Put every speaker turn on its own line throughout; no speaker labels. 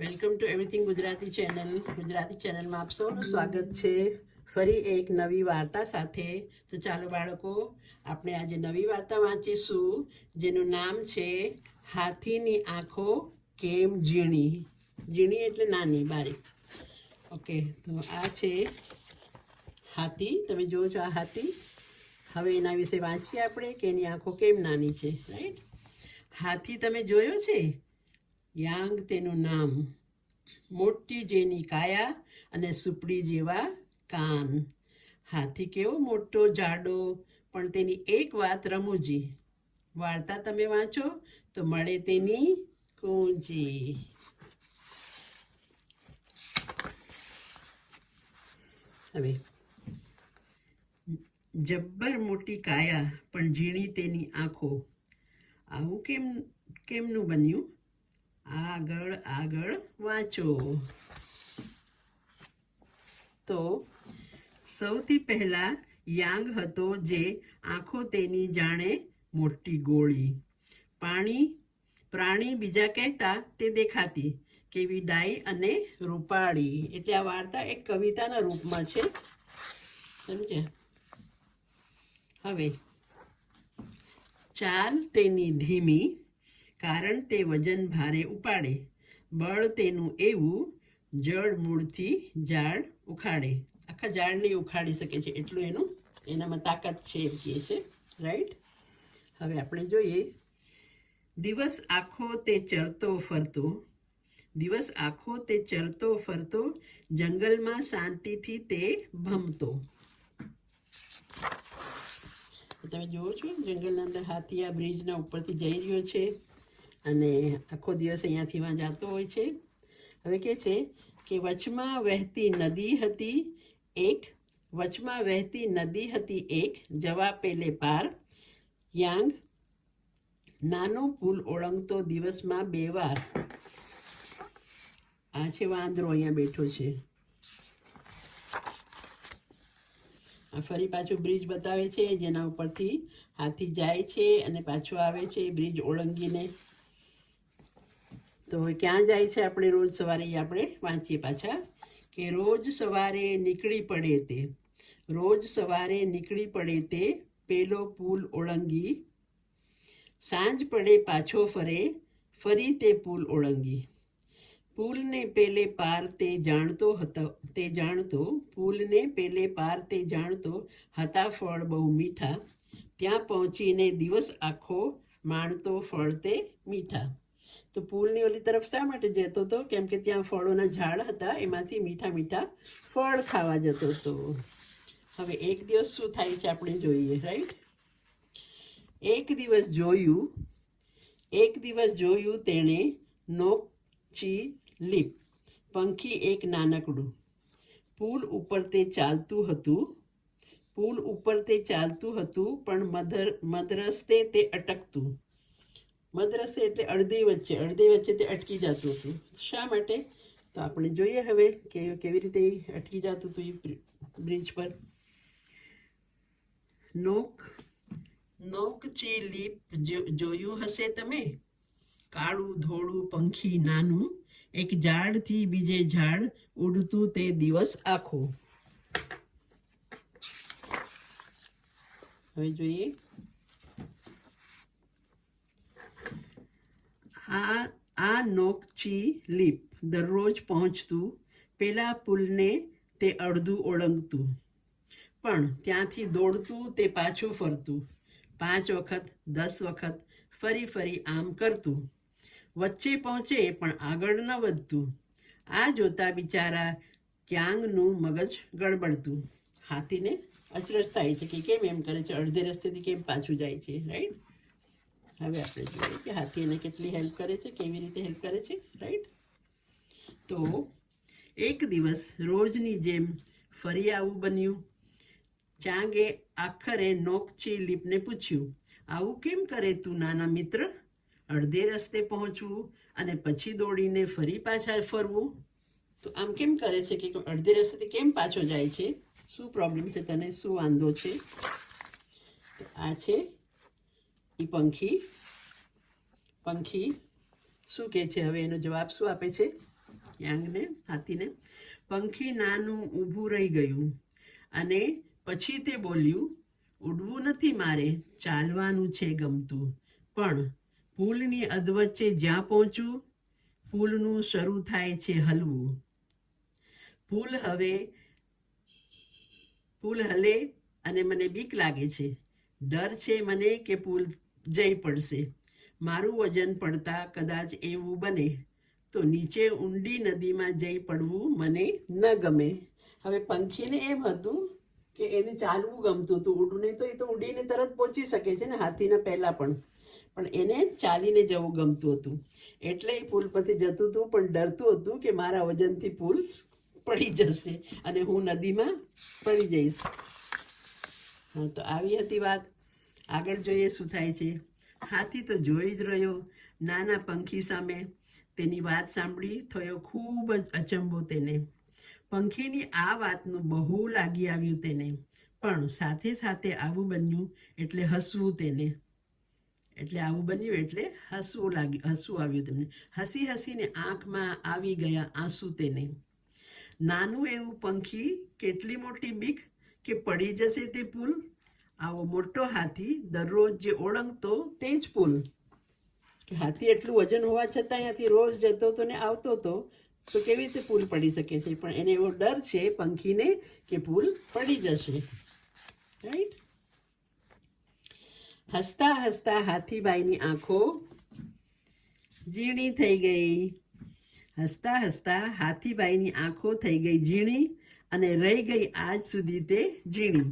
Welcome to everything Gujarati channel. Gujarati ચેનલમાં આપ સૌનું સ્વાગત છે. ફરી એક નવી વાર્તા સાથે. તો ચાલો બાળકો, આપણે આજે નવી વાર્તા વાંચીશું, જેનું નામ છે હાથીની આંખો કેમ ઝીણી? ઝીણી એટલે નાની, બારીક. ઓકે, તો આ છે હાથી. તમે જુઓ છો આ હાથી. હવે એના વિશે વાંચીએ આપણે કે એની આંખો કેમ નાની છે, રાઈટ? હાથી તમે જોયો છે? યાંગ તેનું નામ મોટી જેની કાયા અને સુપડી જેવા કાન. હાથી કેવો મોટો, જાડો, પણ તેની એક વાત રમૂજી. વાર્તા તમે વાંચો તો મળે તેની કુંજી. હવે, જબ્બર મોટી કાયા, પણ ઝીણી તેની આંખો. આવું કેમ, કેમનું બન્યું? આગળ આગળ વાંચો. તો સૌથી પહેલા યાંગ હતો જે આંખો તેની જાણે મોટી ગોળી. પાણી, પ્રાણી બીજા કહેતા તે દેખાતી, કેવી ડાઈ અને રૂપાળી. એટલે આ વાર્તા એક કવિતાના રૂપમાં છે. સમજ્યા? હવે ચાલ તેની ધીમી કારણ તે વજન ભારે ઉપાડે. બળ તેનું એવું, જળ મૂળથી ઝાડ ઉખાડે. આખા ઝાડને ઉખાડી શકે છે, એટલું એનું, એનામાં તાકાત છે એમ કહે છે. રાઈટ હવે આપણે જોઈએ, દિવસ આખો તે ચરતો ફરતો. દિવસ આખો તે ચરતો ફરતો, જંગલમાં શાંતિથી તે ભમતો. તમે જુઓ છો, જંગલના અંદર હાથી આ બ્રિજના ઉપરથી જઈ રહ્યો છે. અને આખો દિવસ અહીંયાથી વાં જતો હોય છે. હવે કે છે કે વચમાં વહેતી નદી હતી એક, વચમાં વહેતી નદી હતી એક જવા પેલે પાર. યાંગ, નાનો પુલ ઓળંગતો દિવસમાં બે વાર. આ છે વાંદરો અહીંયા બેઠો છે. આ ફરી પાછું બ્રિજ બતાવે છે, જેના ઉપરથી હાથી જાય છે અને પાછો આવે છે બ્રિજ ઓળંગીને. તો ક્યાં જાય છે આપણે રોજ સવારે આપણે વાંચીએ પાછા કે રોજ સવારે નીકળી પડે તે. રોજ સવારે નીકળી પડે તે પેલો પુલ ઓળંગી. સાંજ પડે પાછો ફરે, ફરી તે પુલ ઓળંગી. પુલને પેલે પાર તે જાણતો હતો, તે જાણતો, પુલને પેલે પાર તે જાણતો હતા ફળ બહુ મીઠા. ત્યાં પહોંચીને દિવસ આખો માણતો ફળ તે મીઠા. તો પુલની ઓલી તરફ શા માટે જતો હતો કેમ કે ત્યાં ફળોના ઝાડ હતા, એમાંથી મીઠા મીઠા ફળ ખાવા જતો હતો હવે એક દિવસ શું થાય છે આપણે જોઈએ રાઈટ એક દિવસ જોયું, એક દિવસ જોયું તેણે નોકચી લીપ, પંખી એક નાનકડું. પુલ ઉપર તે ચાલતું હતું, પુલ ઉપર તે ચાલતું હતું, પણ મધર મધરસ્તે તે અટકતું. મધરસ્તે એટલે અડધી વચ્ચે અડધી વચ્ચે તે અટકી જતું હતું. શા માટે? તો આપણે જોઈએ હવે કે કેવી રીતે અટકી જતું હતું એ બ્રિજ પર. નોક નોક ચી લીપ જોયું હશે તમે? કાળું, ધોળું, પંખી, નાનું. એક ઝાડથી બીજે ઝાડ ઉડતું તે દિવસ આખો. હવે જોઈએ આ આ લીપ દરરોજ પહોંચતું, પેલા પુલને તે અડધું ઓળંગતું. પણ ત્યાંથી દોડતું તે પાછું ફરતું. પાંચ વખત, દસ વખત ફરી ફરી આમ કરતું. વચ્ચે પહોંચે પણ આગળ ન વધતું. આ જોતા બિચારા ક્યાંગનું મગજ ગડબડતું. હાથીને અચરજ થાય છે કે કેમ એમ કરે છે? અડધે રસ્તેથી કેમ પાછું જાય છે? રાઈટ હવે આપણે જોઈએ કે હાથી એને કેટલી હેલ્પ કરે છે, કેવી રીતે હેલ્પ કરે છે રાઈટ તો એક દિવસ રોજની જેમ ફરી આવું બન્યું. ચાંગે આખરે નોકચી લીપને પૂછ્યું, આવું કેમ કરે તું નાના મિત્ર? અડધે રસ્તે પહોંચવું અને પછી દોડીને ફરી પાછા ફરવું? તો આમ કેમ કરે છે કે અડધે રસ્તેથી કેમ પાછો જાય છે? શું પ્રોબ્લેમ છે તને? શું વાંધો છે? આ છે પંખી પંખી, શું કહે છે? હવે એનો જવાબ શું આપે છે? યાંગને, હાથીને. પંખી નાનું ઊભું રહી ગયું અને પછી તે બોલ્યું, ઉડવું નથી મારે, ચાલવાનું છે ગમતું. પણ પુલની અધવચ્ચે જ્યાં પહોંચું, પુલનું શરૂ થાય છે હલવું. પુલ હવે, પુલ હલે અને મને બીક લાગે છે. ડર છે મને કે પુલ જઈ પડશે. મારું વજન પડતા કદાચ એવું બને, તો નીચે ઊંડી નદીમાં જઈ પડવું મને ન ગમે. હવે પંખીને એમ હતું કે એને ચાલવું ગમતું હતું. ઉડને તો એ તો ઉડીને તરત પહોંચી શકે છે ને, હાથીના પહેલાં પણ. પણ એને ચાલીને જવું ગમતું હતું. એટલે એ પુલ પરથી જતું હતું, પણ ડરતું હતું કે મારા વજનથી પુલ પડી જશે અને હું નદીમાં પડી જઈશ. હા, તો આવી હતી વાત. આગળ જોઈએ શું થાય છે. હાથી તો જોઈ જ રહ્યો. નાના પંખી સામે તેની વાત સાંભળી થયો ખૂબ જ અચંબો તેને. પંખીની આ વાતનું બહુ લાગી આવ્યું તેને, પણ સાથે સાથે આવું બન્યું એટલે હસવું તેને. એટલે આવું બન્યું એટલે હસવું લાગ્યું હસવું આવ્યું તેમને. હસી હસીને આંખમાં આવી ગયા આંસુ તેને. નાનું એવું પંખી કેટલી મોટી બીક કે પડી જશે તે પુલ? આવો મોટો હાથી દરરોજ જે ઓળંગતો તે જ પુલ. હાથી એટલું વજન હોવા છતાં અહીંયાથી રોજ જતો હતો ને આવતો હતો, તો કેવી રીતે પુલ પડી શકે છે? પણ એને એવો ડર છે પંખીને કે પુલ પડી જશે. રાઈટ હસતા હસતા હાથીભાઈની આંખો ઝીણી થઈ ગઈ. હસતા હસતા હાથીભાઈની આંખો થઈ ગઈ ઝીણી અને રહી ગઈ આજ સુધી તે ઝીણી.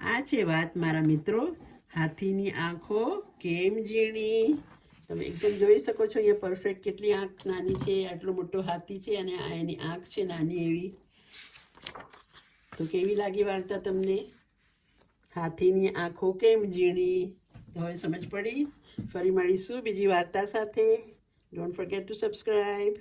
આ છે વાત મારા મિત્રો. હાથીની આંખો કેમ ઝીણી? તમે એકદમ જોઈ શકો છો, અહીંયા પરફેક્ટ કેટલી આંખ નાની છે, આટલો મોટો હાથી છે અને આ એની આંખ છે નાની એવી. તો કેવી લાગી વાર્તા તમને? હાથીની આંખો કેમ ઝીણી? હવે સમજ પડી. ફરી મળીશું બીજી વાર્તા સાથે. Don't forget two subscribe